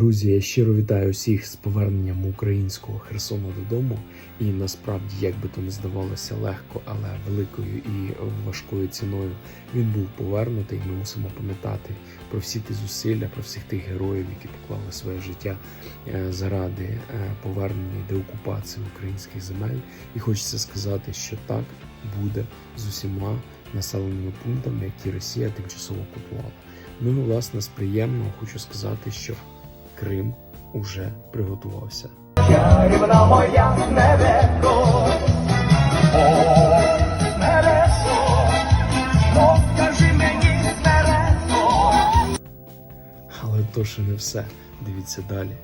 Друзі, я щиро вітаю всіх з поверненням українського Херсону додому. І насправді, як би то не здавалося легко, але великою і важкою ціною він був повернутий. Ми мусимо пам'ятати про всі ті зусилля, про всіх тих героїв, які поклали своє життя е, заради е, повернення і деокупації українських земель. І хочеться сказати, що так буде з усіма населеними пунктами, які Росія тимчасово окупувала. Ну власне з приємного хочу сказати, що Крим уже приготувався. Чарівна моя небесо, о, небесо, ну скажи мені, небесо. Але то ще не все. Дивіться далі.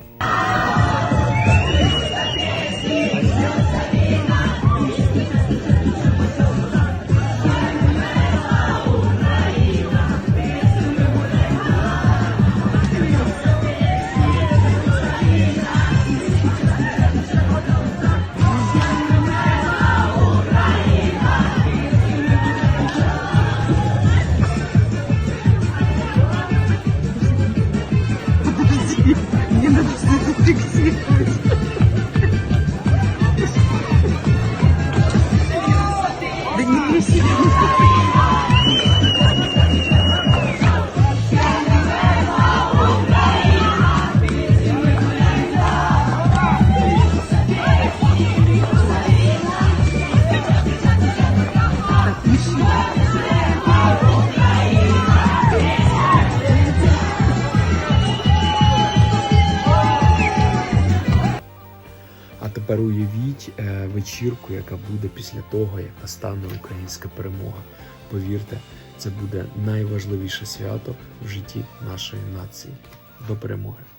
Мне надо что-то фиксировать. Да не тепер уявіть е, вечірку, яка буде після того, як настане українська перемога. Повірте, це буде найважливіше свято в житті нашої нації. До перемоги!